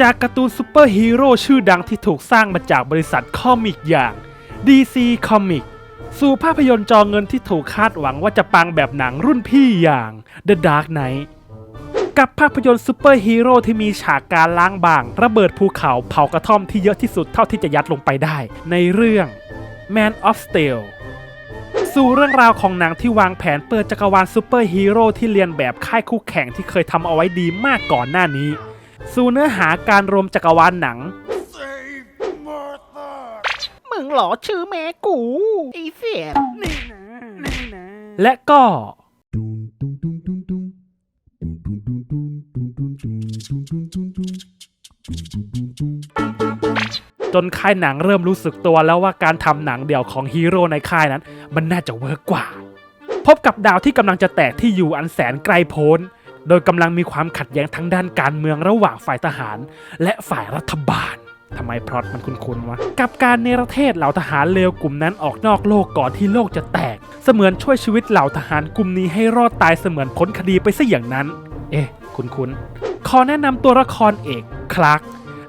จากการ์ตูนซูเปอร์ฮีโร่ชื่อดังที่ถูกสร้างมาจากบริษัทคอมิกอย่าง DC Comics สู่ภาพยนตร์จอเงินที่ถูกคาดหวังว่าจะปังแบบหนังรุ่นพี่อย่าง The Dark Knight กับภาพยนตร์ซูเปอร์ฮีโร่ที่มีฉากการล้างบาง ระเบิดภูเขาเผากระท่อมที่เยอะที่สุดเท่าที่จะยัดลงไปได้ ในเรื่อง Man of Steel สู่เรื่องราวของหนังที่วางแผนเปิดจักรวาลซูเปอร์ฮีโร่ที่เรียนแบบค่ายคู่แข่งที่เคยทำเอาไว้ดีมากก่อนหน้านี้ สู่เนื้อหาการรวมจักรวาลหนัง มึงเหรอชื่อแม่กูไอ้เสียนี่นะนี่นะ และก็ จนค่ายหนังเริ่มรู้สึกตัวแล้วว่าการทำหนังเดี่ยวของฮีโร่ในค่ายนั้น มันน่าจะเวิร์กกว่า พบกับดาวที่กำลังจะแตกที่อยู่อันแสนไกลโพ้น โดยกำลังมีความขัดแย้งทั้งด้านการเมืองระหว่างฝ่ายทหาร และฝ่ายรัฐบาลทำไมพล็อตมันคุ้นๆวะ กับการเนรเทศเหล่าทหารเลวกลุ่มนั้นออกนอกโลกก่อนที่โลกจะแตก เสมือนช่วยชีวิตเหล่าทหารกลุ่มนี้ให้รอดตายเสมือนพ้นคดีไปซะอย่างนั้น เอ๊ะ คุ้นๆ ขอแนะนำตัวละครเอกคลาร์ก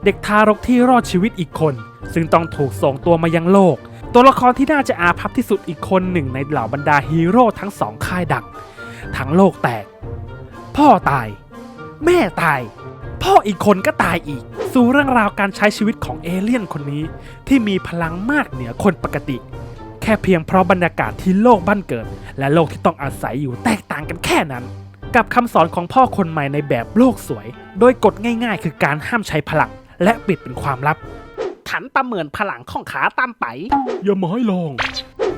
เด็กทารกที่รอดชีวิตอีกคน ซึ่งต้องถูกส่งตัวมายังโลก ตัวละครที่น่าจะอาภัพที่สุดอีกคนหนึ่งในเหล่าบรรดาฮีโร่ทั้งสองค่ายดังทั้งโลกแตก พ่อตาย แม่ตาย พ่ออีกคนก็ตายอีก สู่เรื่องราวการใช้ชีวิตของเอเลี่ยนคนนี้ ที่มีพลังมากเหนือคนปกติ แค่เพียงเพราะบรรยากาศที่โลกบ้านเกิด และโลกที่ต้องอาศัยอยู่แตกต่างกันแค่นั้น กับคำสอนของพ่อคนใหม่ในแบบโลกสวย โดยกฎง่ายๆ คือการห้ามใช้พลัง และปิดเป็นความลับฉันประเมินพลังของขาตามไป อย่ามาให้ลอง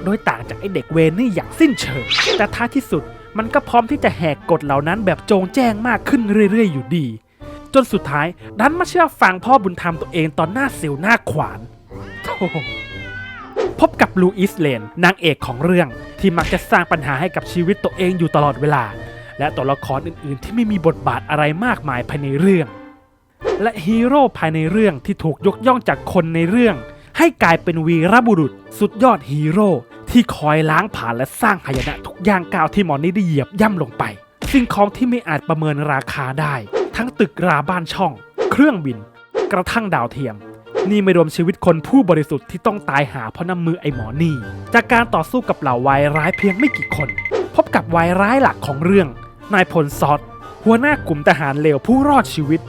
โดยต่างจากไอเด็กเวนนี่อย่างสิ้นเชิง แต่ท้ายที่สุด มันก็พร้อมที่จะแหกกฎเหล่านั้นแบบโจงแจ้งมากขึ้นเรื่อยๆ อยู่ดี จนสุดท้ายดันมาเชื่อฟังพ่อบุญธรรมตัวเองตอนหน้าเสียวหน้าขวานโธพบกับลูอิสเลนนางเอกของเรื่องที่มักจะสร้างปัญหาให้กับชีวิตตัวเองอยู่ตลอดเวลา และตัวละครอื่นๆ ที่ไม่มีบทบาทอะไรมากมายภายในเรื่อง และฮีโร่ภายในเรื่องที่ถูกยกย่องจากคนในเรื่อง ให้กลายเป็นวีรบุรุษ สุดยอดฮีโร่ ที่คอยล้างผ่านและสร้างหายนะทุกย่างก้าวที่หมอนี่ได้เหยียบย่ำลงไป สิ่งของที่ไม่อาจประเมินราคาได้ ทั้งตึกราบ้านช่อง เครื่องบิน กระทั่งดาวเทียม นี่ไม่รวมชีวิตคนผู้บริสุทธิ์ที่ต้องตายหาเพราะน้ำมือไอ้หมอนี่ จากการต่อสู้กับเหล่าวายร้ายเพียงไม่กี่คน พบกับวายร้ายหลักของเรื่อง นายพลซอดหัวหน้ากลุ่มทหารเลวผู้รอดชีวิต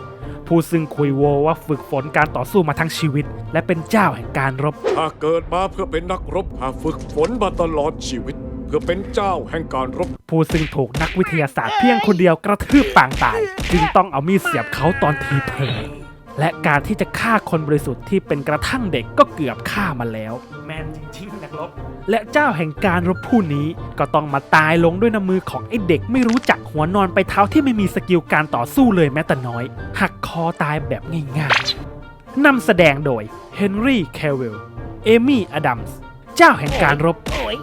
ผู้ซึ่งคุยโวว่าฝึกฝนการต่อสู้มาทั้งชีวิต และเป็นเจ้าแห่งการรบหากเกิดมาเพื่อเป็นนักรบหากฝึกฝนมาตลอดชีวิต เพื่อเป็นเจ้าแห่งการรบ ผู้ซึ่งถูกนักวิทยาศาสตร์เพียงคนเดียวกระทืบปางตาย จึงต้องเอามีดเสียบเขาตอนทีเพล และการที่จะฆ่าคนบริสุทธิ์ที่เป็นกระทั่งเด็กก็เกือบฆ่ามาแล้ว แมนจริงๆนักรบและเจ้าแห่งการรบผู้นี้ก็ต้องมาตายลงด้วยน้ำมือของไอ้เด็กไม่รู้จักหัวนอนไปเท้าที่ไม่มีสกิลการต่อสู้เลยแม้แต่น้อย หักคอตายแบบง่ายๆนำแสดงโดยเฮนรี่แควิลเอมี่อดัมส์เจ้าแห่งการรบโอ้ย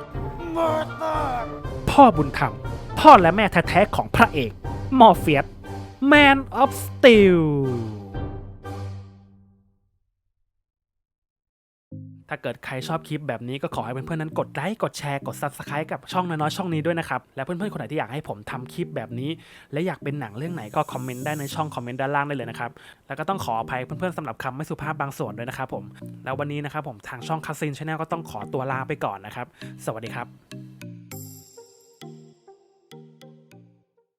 พ่อบุญธรรม พ่อและแม่แท้ๆของพระเอก มอร์เฟียส Man of Steel ถ้าเกิดใครชอบคลิปแบบนี้ก็ขอให้เพื่อนๆนั้นกดไลค์กดแชร์กด Subscribe กับช่องน้อยๆช่องนี้ด้วยนะครับ และเพื่อนๆคนไหนที่อยากให้ผมทำคลิปแบบนี้ และอยากเป็นหนังเรื่องไหนก็คอมเมนต์ได้ในช่องคอมเมนต์ด้านล่างได้เลยนะครับ แล้วก็ต้องขออภัยเพื่อนๆสำหรับคำไม่สุภาพบางส่วนด้วยนะครับผมแล้ววันนี้นะครับผมทางช่องคัสซินชาแนลก็ต้องขอตัวลาไปก่อนนะครับ สวัสดีครับ